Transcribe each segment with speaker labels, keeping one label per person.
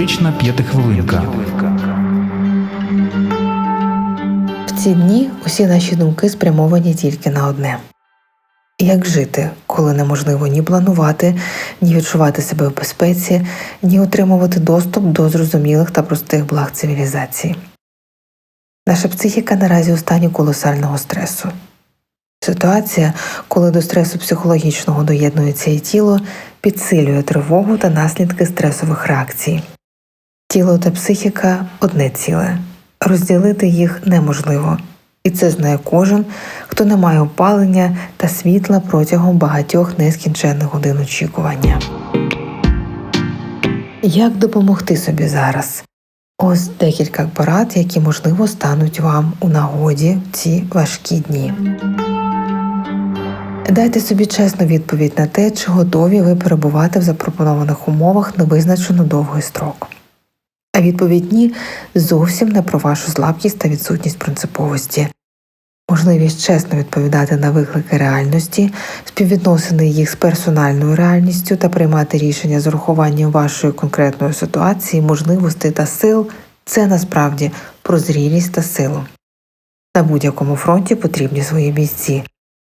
Speaker 1: Психотерапевтична п'ятихвилинка.
Speaker 2: В ці дні усі наші думки спрямовані тільки на одне: як жити, коли неможливо ні планувати, ні відчувати себе в безпеці, ні отримувати доступ до зрозумілих та простих благ цивілізації. Наша психіка наразі у стані колосального стресу. Ситуація, коли до стресу психологічного доєднується і тіло, підсилює тривогу та наслідки стресових реакцій. Тіло та психіка одне ціле. Розділити їх неможливо. І це знає кожен, хто не має опалення та світла протягом багатьох нескінченних годин очікування. Як допомогти собі зараз? Ось декілька порад, які можливо стануть вам у нагоді в ці важкі дні. Дайте собі чесну відповідь на те, чи готові ви перебувати в запропонованих умовах на визначено довгий строк. А відповідь ні зовсім не про вашу слабкість та відсутність принциповості. Можливість чесно відповідати на виклики реальності, співвідносини їх з персональною реальністю та приймати рішення з урахуванням вашої конкретної ситуації, можливостей та сил це насправді про зрілість та силу. На будь-якому фронті потрібні свої бійці.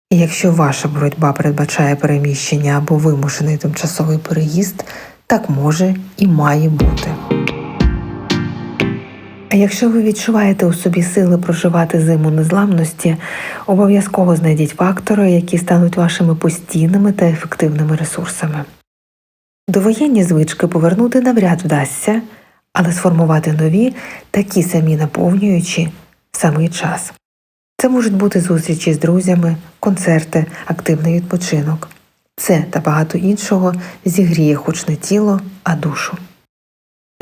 Speaker 2: І якщо ваша боротьба передбачає переміщення або вимушений тимчасовий переїзд, так може і має бути. А якщо ви відчуваєте у собі сили проживати зиму незламності, обов'язково знайдіть фактори, які стануть вашими постійними та ефективними ресурсами. Довоєнні звички повернути навряд вдасться, але сформувати нові, такі самі наповнюючі в самий час. Це можуть бути зустрічі з друзями, концерти, активний відпочинок. Це та багато іншого зігріє хоч не тіло, а душу.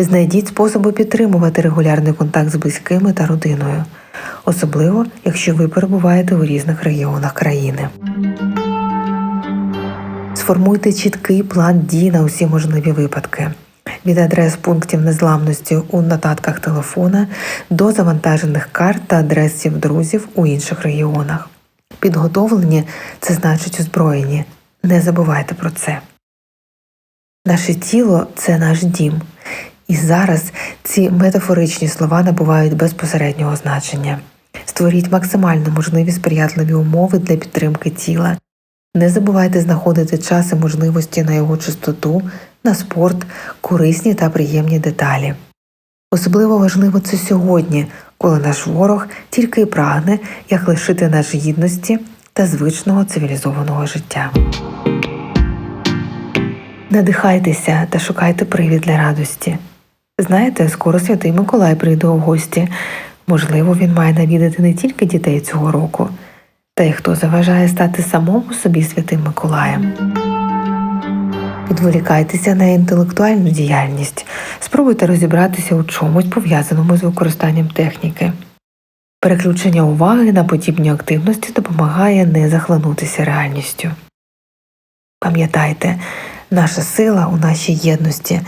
Speaker 2: Знайдіть способи підтримувати регулярний контакт з близькими та родиною, особливо якщо ви перебуваєте у різних регіонах країни. Сформуйте чіткий план дій на усі можливі випадки. Від адрес пунктів незламності у нотатках телефона до завантажених карт та адресів друзів у інших регіонах. Підготовлені це значить озброєні. Не забувайте про це. Наше тіло це наш дім. І зараз ці метафоричні слова набувають безпосереднього значення. Створіть максимально можливі сприятливі умови для підтримки тіла. Не забувайте знаходити час і можливості на його чистоту, на спорт, корисні та приємні деталі. Особливо важливо це сьогодні, коли наш ворог тільки й прагне, як лишити нас гідності та звичного цивілізованого життя. Надихайтеся та шукайте привід для радості. Знаєте, скоро святий Миколай прийде у гості. Можливо, він має навідати не тільки дітей цього року, та й хто заважає стати самому собі святим Миколаєм. Відволікайтеся на інтелектуальну діяльність, спробуйте розібратися у чомусь пов'язаному з використанням техніки. Переключення уваги на подібні активності допомагає не захлинутися реальністю. Пам'ятайте, наша сила у нашій єдності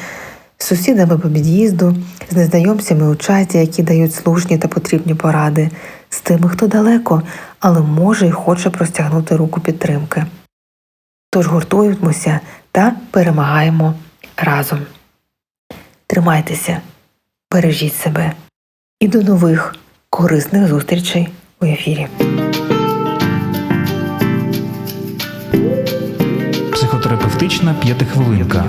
Speaker 2: з сусідами по під'їзду, з незнайомцями у чаті, які дають слушні та потрібні поради, з тими, хто далеко, але може і хоче простягнути руку підтримки. Тож гуртуємося та перемагаємо разом. Тримайтеся, бережіть себе і до нових корисних зустрічей у ефірі.
Speaker 1: Психотерапевтична п'ятихвилинка.